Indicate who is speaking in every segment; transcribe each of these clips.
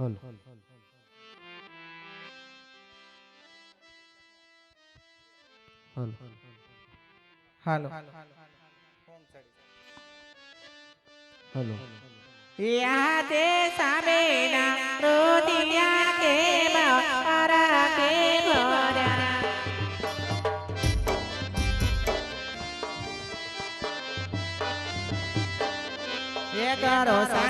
Speaker 1: હલ. હલ.
Speaker 2: હાલો.
Speaker 1: હલો.
Speaker 2: યાદે સામેના રોદિયા કે બારા કે ભર્યા એ કરો સામે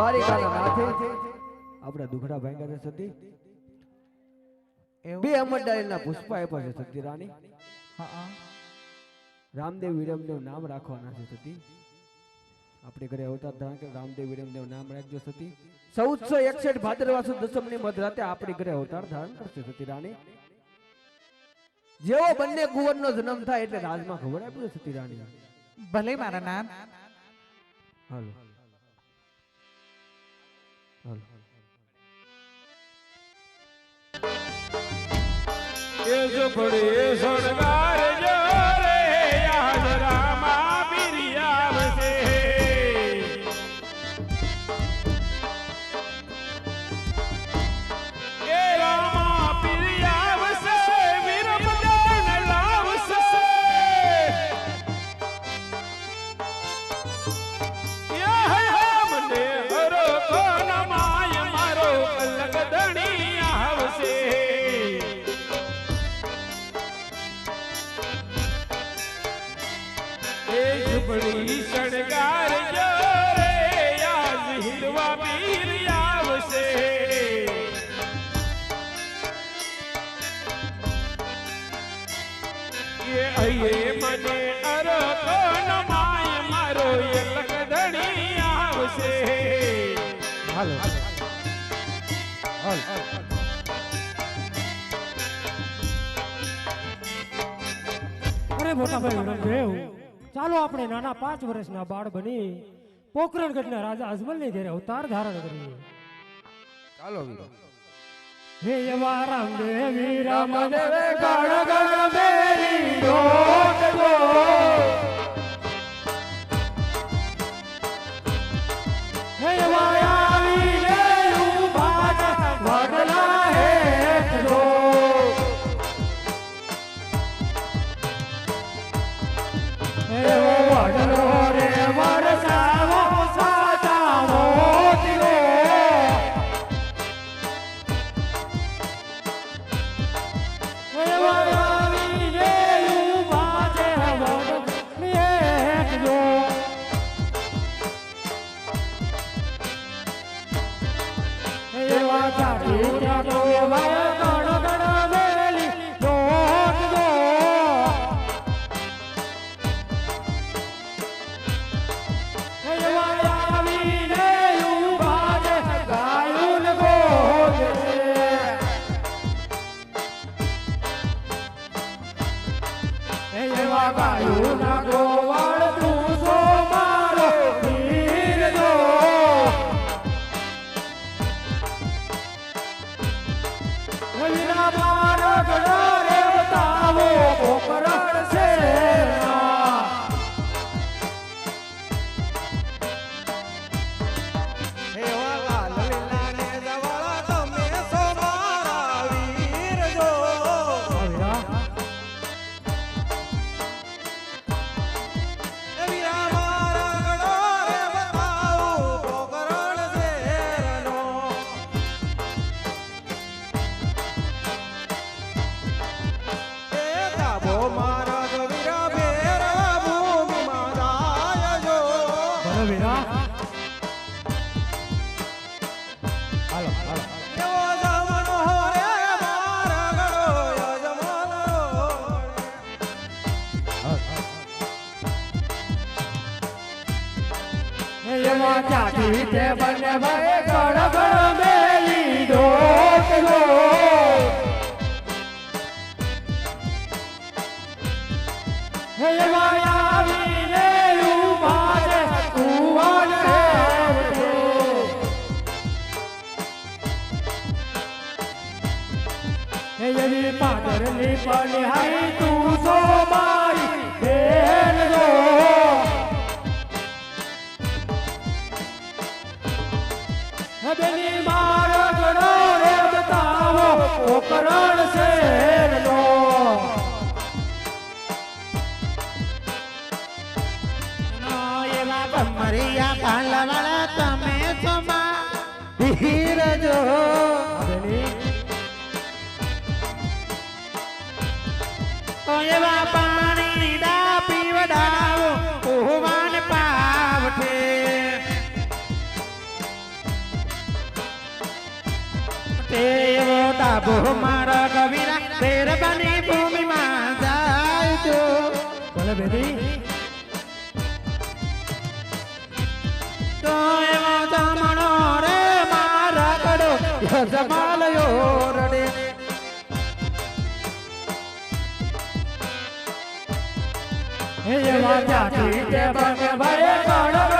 Speaker 1: દ્વારિકાના નાથે આપણા દુખડા ભાંગ્યા છે સતી. બે અમરડાળીના પુષ્પ આપ્યા છે સતી રાણી. રામદેવ વિરમદેવ નામ રાખવાના છે સતી. આપણે ઘરે અવતાર ધારણ કે રામદેવ વિરમદેવ નામ રાખજો સતી. ચૌદસો એકસઠ ભાદરવા દસમની મધરાતે આપણી ઘરે અવતાર ધારણ કરશે સતી રાણી. જેવો બંને કુંવરનો જન્મ થાય એટલે રાજમાં ખબર આપી દે સતી રાણી.
Speaker 2: ભલે મારા નામ.
Speaker 1: હાલો.
Speaker 3: એ ઝૂંપડી સળગારજો ઝૂંપડી શણગાર રે યાદ હિરવા પીર મારો એ લગધણી આવશે.
Speaker 1: હાલો, હાલ
Speaker 4: અરે મોટા ભાઈ રણદેવ ચાલો આપણે નાના પાંચ વર્ષના બાળ બની પોખરણગઢના રાજા અજમલની ઘેરે અવતાર ધારણ કરીએ.
Speaker 1: ચાલો વીરો.
Speaker 4: હે એવા રામદેવી રામદેવ ગણ ગણ મેરી ડોટ ગો ચાટી ચાટો એવા મારો રે બતાવો પોકરણ એવા ત્યાંથી તે બંને ભાઈ ગળગળ મેલી દોટલો એવા આવીને ઊભા છે કુંવર હે એવી પાદરની પનિહારી તું બેન
Speaker 5: એવા ભમરિયા પાલવાળા, તમે સમા ધીરજો
Speaker 4: બેની
Speaker 5: એવા પાણી ડા પીવડાવો ઓવાન પાવઠે. એવો ડાબો મારા કવિરા પેરબાની ભૂમિમાં જાય જો
Speaker 4: ભલે બેની
Speaker 5: કડો જમાલયો રડે
Speaker 4: હે એવા ત્યાંથી તે બંને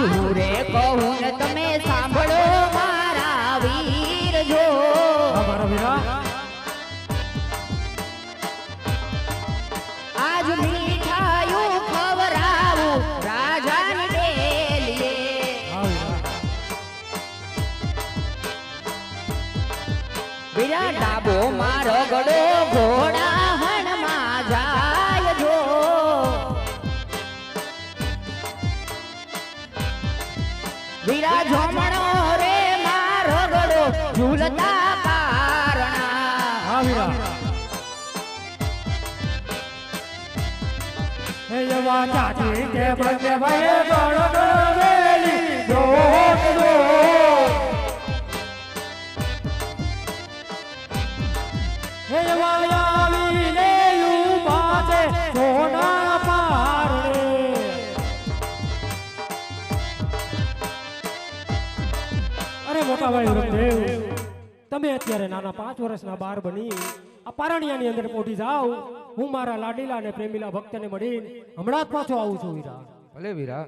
Speaker 4: હું રે
Speaker 6: કહું ને તમે સાંભળો મારા વીર જો
Speaker 4: મારા વીરા
Speaker 6: ગળો ઘોડા હણમાં જાય જો. વીરા રે, મારો રગડો ઝૂલતા
Speaker 4: હા એવા ચાચી કે બંને ભાઈ ગણો ગળો તમે અત્યારે નાના પાંચ વર્ષના બાર બની, આ પારણિયાની અંદર પોટી જાઓ હું મારા લાડીલા અને પ્રેમીલા ભક્તને મળીને હમણાં જ પાછો આવું છું વીરા.
Speaker 7: ભલે વીરા.